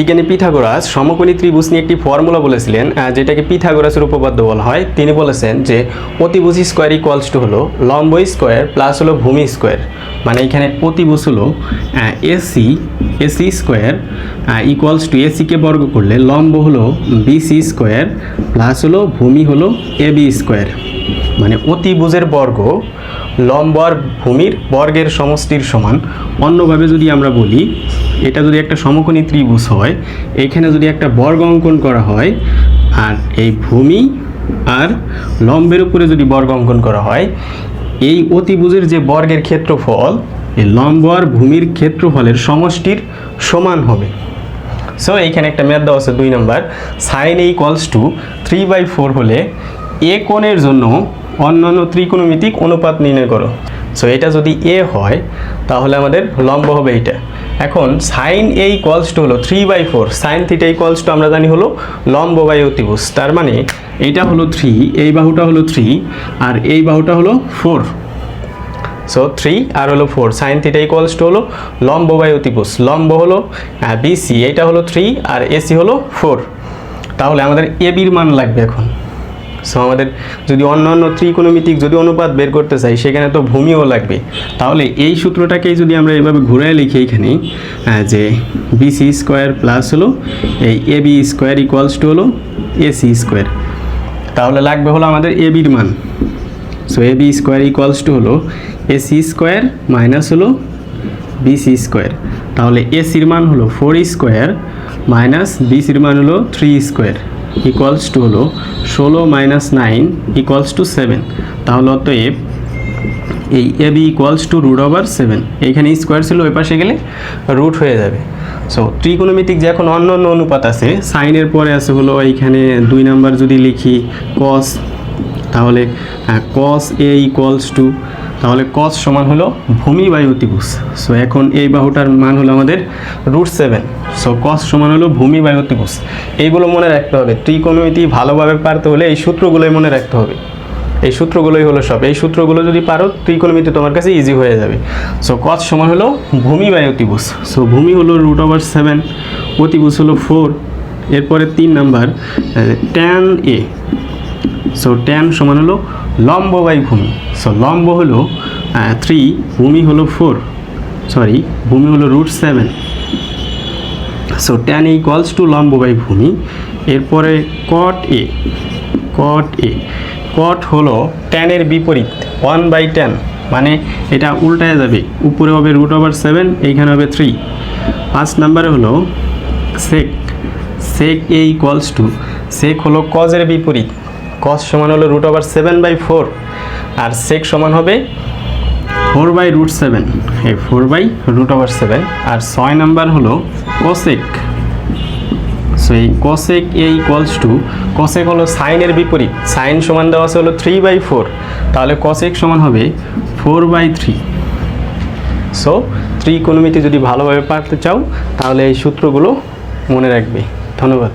বিজ্ঞানী পিথাগোরাস সমকোণী ত্রিভুজ নিয়ে একটি ফর্মুলা বলেছিলেন যেটাকে পিথাগোরাসের উপপাদ্য বলা হয়। তিনি বলেছেন যে অতিভুজ স্কোয়ার ইকুয়ালস টু হলো লম্ব স্কোয়ার প্লাস হলো ভূমি স্কোয়ার মানে এখানে অতিভুজ হলো AC AC square equals to এসিকে বর্গ করলে লম্ব হলো বিসি স্কোয়ার প্লাস হলো ভূমি হলো এবি স্কোয়ার মানে অতিভুজের বর্গ লম্ব আর ভূমির বর্গের সমষ্টির সমান। অন্যভাবে যদি আমরা বলি এটা যদি একটা সমকোণী ত্রিভুজ হয়, এখানে যদি একটা বর্গ অঙ্কন করা হয়, আর এই ভূমি আর লম্বের উপরে যদি বর্গ অঙ্কন করা হয়, এই অতিভুজের যে বর্গের ক্ষেত্রফল, এই লম্ব আর ভূমির ক্ষেত্রফলের সমষ্টির সমান হবে। সো এইখানে একটা ম্যাথ দেওয়া আছে দুই number. Sine A equals to three by four হলে এ কোণের জন্য অন্যান্য ত্রিকোণমিতিক অনুপাত নির্ণয় করো। সো এটা যদি এ হয়, তাহলে আমাদের লম্ব হবে এইটা। এখন সাইন এ ইকুয়ালস টু হলো three by four sine theta equals to আমরা জানি হলো লম্ব বাই অতিভুজ। তার মানে এইটা হলো থ্রি এই বাহুটা হলো থ্রি আর এই বাহুটা হলো ফোর সো থ্রি আর হলো four sine theta equals to হলো লম্ব বাই অতিভুজ। লম্ব হলো বিসি এইটা হলো থ্রি আর এসি হলো ফোর তাহলে আমাদের এবির মান লাগবে এখন। সো আমাদের যদি অন্য অন্য ত্রিকোণমিতিক যদি অনুপাত বের করতে চাই, সেখানে তো ভূমিও লাগবে। তাহলে এই সূত্রটাকেই যদি আমরা এইভাবে ঘুরে লিখি এখানে যে বিসি স্কোয়ার প্লাস হলো, এই এবি স্কোয়ার ইকুয়ালস টু হলো এসি স্কোয়ার তাহলে লাগবে হলো আমাদের এ এবির মান। So A B square equals to হলো এসি স্কোয়ার মাইনাস হলো বিসি স্কোয়ার তাহলে এসির মান হলো ফোর স্কোয়ার মাইনাস বিসির মান হলো থ্রি স্কোয়ার ইকুয়ালস টু হলো ষোলো minus nine equals to seven তাহলে অতএব এই A B equals to root over seven এইখানে স্কোয়ার ছিল ওই পাশে গেলে রুট হয়ে যাবে। সো ত্রিকোণমিতিক যে এখন অন্য অন্য অনুপাত আছে সাইনের পরে আছে হলো এইখানে দুই নাম্বার যদি লিখি কস তাহলে কস এ ইকুয়ালস টু তাহলে কস সমান হলো ভূমি বাই অতিভুজ। সো এখন এই বাহুটার মান হলো আমাদের রুট সেভেন সো কস সমান হলো ভূমি বাই অতিভুজ। এইগুলো মনে রাখতে হবে। ত্রিকোণমিতি ভালোভাবে পারতে হলে এই সূত্রগুলোই মনে রাখতে হবে। এই সূত্রগুলোই হলো সব। এই সূত্রগুলো যদি পারো, ত্রিকোণমিতি তোমার কাছে ইজি হয়ে যাবে। সো কস সমান হলো ভূমি বাই অতিভুজ। সো ভূমি হলো রুট ওভার সেভেন অতিভুজ হলো ফোর এরপরে তিন number tan A so tan সমান হলো লম্ব বাই ভূমি সো লম্ব হলো থ্রি ভূমি হলো ফোর সরি ভূমি হলো root seven so tan equals to লম্ব বাই ভূমি এরপরে কট এ কট এ কট হলো ট্যানের বিপরীত ওয়ান বাই ট্যান মানে এটা উল্টায় যাবে। উপরে হবে রুট ওভার সেভেন এইখানে হবে থ্রি পাঁচ নাম্বারে হলো সেক সেক এ ইকুয়ালস টু সেক হলো কজের বিপরীত। কজ সমান হলো root over seven by four R sec সমান হবে ফোর বাই রুট সেভেন এই four by root over seven আর ছয় নাম্বার হলো কোসেক সো এই cosec A equals to cosec হলো সাইনের বিপরীত। সাইন সমান দেওয়া আছে হলো থ্রি বাই ফোর তাহলে কোসেক সমান হবে ফোর বাই থ্রি সো ত্রিকোণমিতি যদি ভালোভাবে পারতে চাও, তাহলে এই সূত্রগুলো মনে রাখবে। ধন্যবাদ।